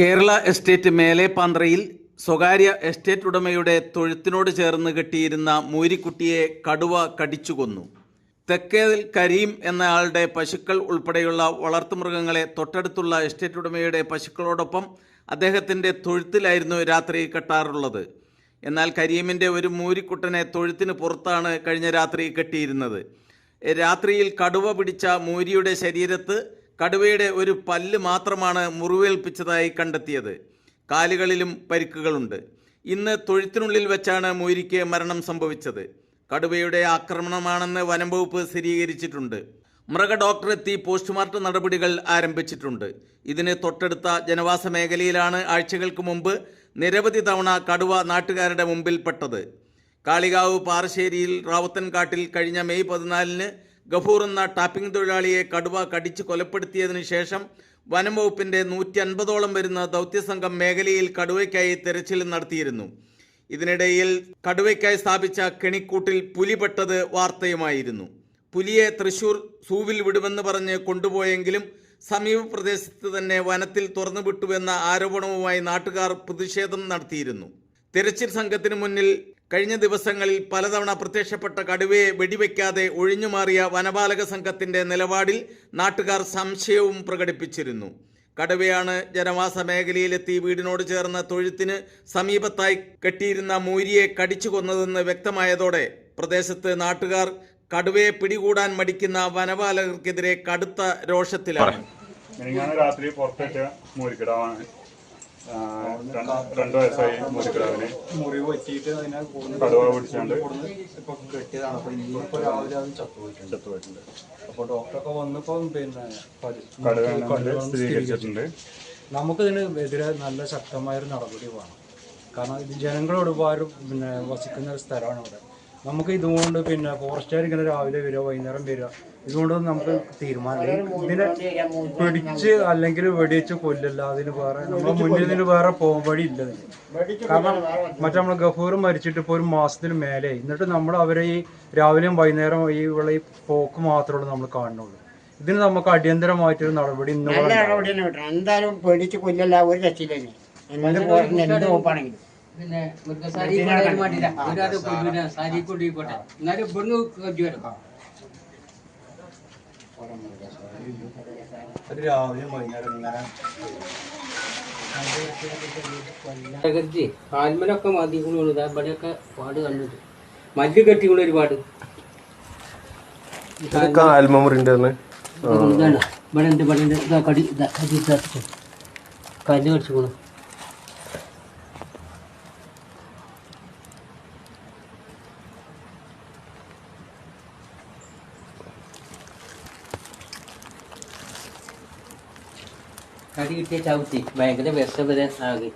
Kerala estate മേലേപ്പാന്ത്രയിൽ സ്വകാര്യ estate ഉടമയുടെ തൊഴുത്തിനോട് ചേർന്ന് കെട്ടിയിരുന്ന മൂരിക്കുട്ടിയെ കടുവ കടിച്ചുകൊന്നു തെക്കേതിൽ കരീം എന്നയാളുടെ പശുക്കൾ ഉൾപ്പെടെയുള്ള വളർത്തുമൃഗങ്ങളെ തൊട്ടടുത്തുള്ള എസ്റ്റേറ്റ് ഉടമയുടെ പശുക്കളോടൊപ്പം അദ്ദേഹത്തിന്റെ തൊഴുത്തിലായിരുന്നു രാത്രി കെട്ടാറുള്ളത്. എന്നാൽ കരീമിന്റെ ഒരു മൂരിക്കുട്ടനെ തൊഴുത്തിന് പുറത്താണ് കഴിഞ്ഞ രാത്രി കെട്ടിയിരുന്നത്. രാത്രിയിൽ കടുവ പിടിച്ച മൂരിയുടെ ശരീരത്ത് കടുവയുടെ ഒരു പല്ല് മാത്രമാണ് മുറിവേൽപ്പിച്ചതായി കണ്ടെത്തിയത്. കാലുകളിലും പരിക്കുകളുണ്ട്. ഇന്ന് തൊഴുത്തിനുള്ളിൽ വെച്ചാണ് മൊയ്രിക്ക് മരണം സംഭവിച്ചത്. കടുവയുടെ ആക്രമണമാണെന്ന് വനം വകുപ്പ് സ്ഥിരീകരിച്ചിട്ടുണ്ട്. മൃഗ ഡോക്ടർ എത്തി പോസ്റ്റ്മോർട്ടം നടപടികൾ ആരംഭിച്ചിട്ടുണ്ട്. ഇതിന് തൊട്ടടുത്ത ജനവാസ മേഖലയിലാണ് ആഴ്ചകൾക്ക് മുമ്പ് നിരവധി തവണ കടുവ നാട്ടുകാരുടെ മുമ്പിൽപ്പെട്ടത്. കാളികാവ് പാറശ്ശേരിയിൽ റാവുത്തൻകാട്ടിൽ കഴിഞ്ഞ മെയ് പതിനാലിന് ഗഫൂർ എന്ന ടാപ്പിംഗ് തൊഴിലാളിയെ കടുവ കടിച്ച് കൊലപ്പെടുത്തിയതിനു ശേഷം വനം വകുപ്പിന്റെ നൂറ്റി അൻപതോളം വരുന്ന ദൗത്യസംഘം മേഖലയിൽ കടുവയ്ക്കായി തെരച്ചിൽ നടത്തിയിരുന്നു. ഇതിനിടയിൽ കടുവയ്ക്കായി സ്ഥാപിച്ച കെണിക്കൂട്ടിൽ പുലിപെട്ടത് വാർത്തയുമായിരുന്നു. പുലിയെ തൃശൂർ സൂവിൽ വിടുമെന്ന് പറഞ്ഞ് കൊണ്ടുപോയെങ്കിലും സമീപ പ്രദേശത്ത് തന്നെ വനത്തിൽ തുറന്നുവിട്ടുവെന്ന ആരോപണവുമായി നാട്ടുകാർ പ്രതിഷേധം നടത്തിയിരുന്നു. തിരച്ചിൽ സംഘത്തിന് മുന്നിൽ കഴിഞ്ഞ ദിവസങ്ങളിൽ പലതവണ പ്രത്യക്ഷപ്പെട്ട കടുവയെ വെടിവെക്കാതെ ഒഴിഞ്ഞുമാറിയ വനപാലക സംഘത്തിന്റെ നിലപാടിൽ നാട്ടുകാർ സംശയവും പ്രകടിപ്പിച്ചിരുന്നു. കടുവയാണ് ജനവാസ മേഖലയിലെത്തി വീടിനോട് ചേർന്ന തൊഴുത്തിന് സമീപത്തായി കെട്ടിയിരുന്ന മൂരിയെ കടിച്ചു കൊന്നതെന്ന് വ്യക്തമായതോടെ പ്രദേശത്ത് നാട്ടുകാർ കടുവയെ പിടികൂടാൻ മടിക്കുന്ന വനപാലകർക്കെതിരെ കടുത്ത രോഷത്തിലാണ്. രാത്രി രണ്ട് രണ്ട് വയസ്സായി മൂരിക്കിടാവിന് മുറിവ് പറ്റിയിട്ട് അതിനെ കൊടുന്ന് കടുവ പിടിച്ചാണ്ട്. കൊടുന്ന് ഇപ്പൊ കെട്ടിയതാണ്. അപ്പൊ രാവിലെ അത് ചത്തുപോയിട്ടുണ്ട്. ചത്തുപോയിട്ടുണ്ട്. അപ്പൊ ഡോക്ടറൊക്കെ വന്നപ്പോ പിന്നെ കടുവ സ്ഥിരീകരിച്ചിട്ടുണ്ട്. നമുക്കിതിന് എതിരെ നല്ല ശക്തമായൊരു നടപടി വേണം. കാരണം ജനങ്ങളോട് ഒരുപാട് പിന്നെ വസിക്കുന്ന ഒരു സ്ഥലമാണ് ഇവിടെ. നമുക്ക് ഇതുകൊണ്ട് പിന്നെ ഫോറസ്റ്റുകാർ ഇങ്ങനെ രാവിലെ വരിക വൈകുന്നേരം വരിക. ഇതുകൊണ്ട് നമുക്ക് തീരുമാനം ഇതിനെ പിടിച്ച് അല്ലെങ്കിൽ വെടിവെച്ച് കൊല്ലില്ല. അതിന് വേറെ നമ്മുടെ മുന്നിൽ നിന്ന് വേറെ വഴി ഇല്ല കാരണം മറ്റേ നമ്മൾ ഗഫൂർ മരിച്ചിട്ട് ഇപ്പോൾ ഒരു മാസത്തിന് മേലെ. എന്നിട്ട് നമ്മൾ അവരെ ഈ രാവിലെയും വൈകുന്നേരം ഈ ഇവിടെ ഈ പോക്ക് മാത്രമേ നമ്മൾ കാണുന്നുള്ളൂ. ഇതിന് നമുക്ക് അടിയന്തരമായിട്ടൊരു നടപടി ഇന്ന് എന്തായാലും പേടിച്ച് കൊല്ലല്ല ഒരു രക്ഷയില്ല എന്ത് എന്ത് പിന്നെ മൃഗസാരി വേണ്ടിയില്ല. ഒരാൾ കൊണ്ടുവരാൻ സാരി കൊണ്ടുപോയിക്കോട്ടെ എന്നാലും ഇവിടുന്ന് കജ്ജു വരും. ഒരു രാവിലെയും വൈകുന്നേരം ഇങ്ങനെ പ്രകൃതി കാൽമലൊക്കെ മതി പണിയൊക്കെ ഇവിടെയൊക്കെ പാട് കണ്ടിട്ട്. മല്ല് കെട്ടിക്കൊണ്ട് ഒരുപാട്. കാൽമമുറിന്റെ ഇതാണ്. ഇവിടെ ഉണ്ട് ഇവിടെ ഉണ്ട്. ഇതാ കടി കടി കല്ല് കടിച്ചു കടി കിട്ടിയ ചവിട്ടി. ഭയങ്കര വിഷം വരെ ആകെ.